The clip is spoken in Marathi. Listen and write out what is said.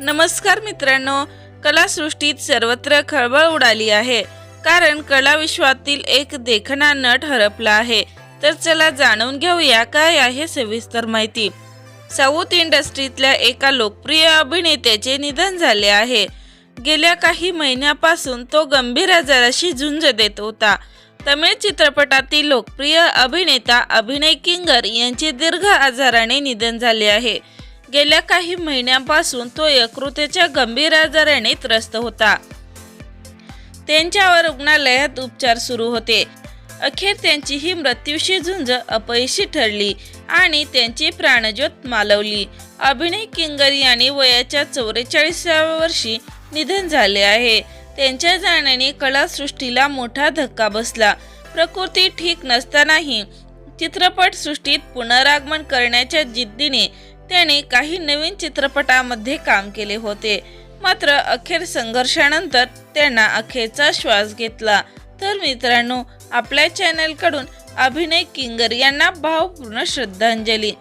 नमस्कार मित्रांनो कलासृष्टीत सर्वत्र खळबळ उडाली आहे. कारण कला विश्वातील एक देखणा नट हरपला आहे. तर चला जाणून घेऊया काय आहे सविस्तर माहिती. साऊथ इंडस्ट्रीतल्या एका लोकप्रिय अभिनेत्याचे निधन झाले आहे. गेल्या काही महिन्यापासून तो गंभीर आजाराशी झुंज देत होता. तमिळ चित्रपटातील लोकप्रिय अभिनेता अभिनय किंगर यांचे दीर्घ आजाराने निधन झाले आहे. गेल्या काही महिन्यांपासून तो यकृतेच्या गंभीर आजाराने त्रस्त होता. त्यांच्यावर रुग्णालयात उपचार सुरू होते. अखेर त्यांची ही मृत्यूशी झुंज अपयशी ठरली आणि त्यांची प्राणज्योत मालवली. अभिनय किंगर यांनी वयाच्या चौवेचाळीसाव्या वर्षी निधन झाले आहे. त्यांच्या जाण्याने कलासृष्टीला मोठा धक्का बसला. प्रकृती ठीक नसतानाही चित्रपटसृष्टीत पुनरागमन करण्याच्या जिद्दीने त्याने काही नवीन चित्रपटामध्ये काम केले होते. मात्र अखेर संघर्षानंतर त्यांना अखेरचा श्वास घेतला. तर मित्रांनो आपल्या चॅनलकडून अभिनय किंगर यांना भावपूर्ण श्रद्धांजली.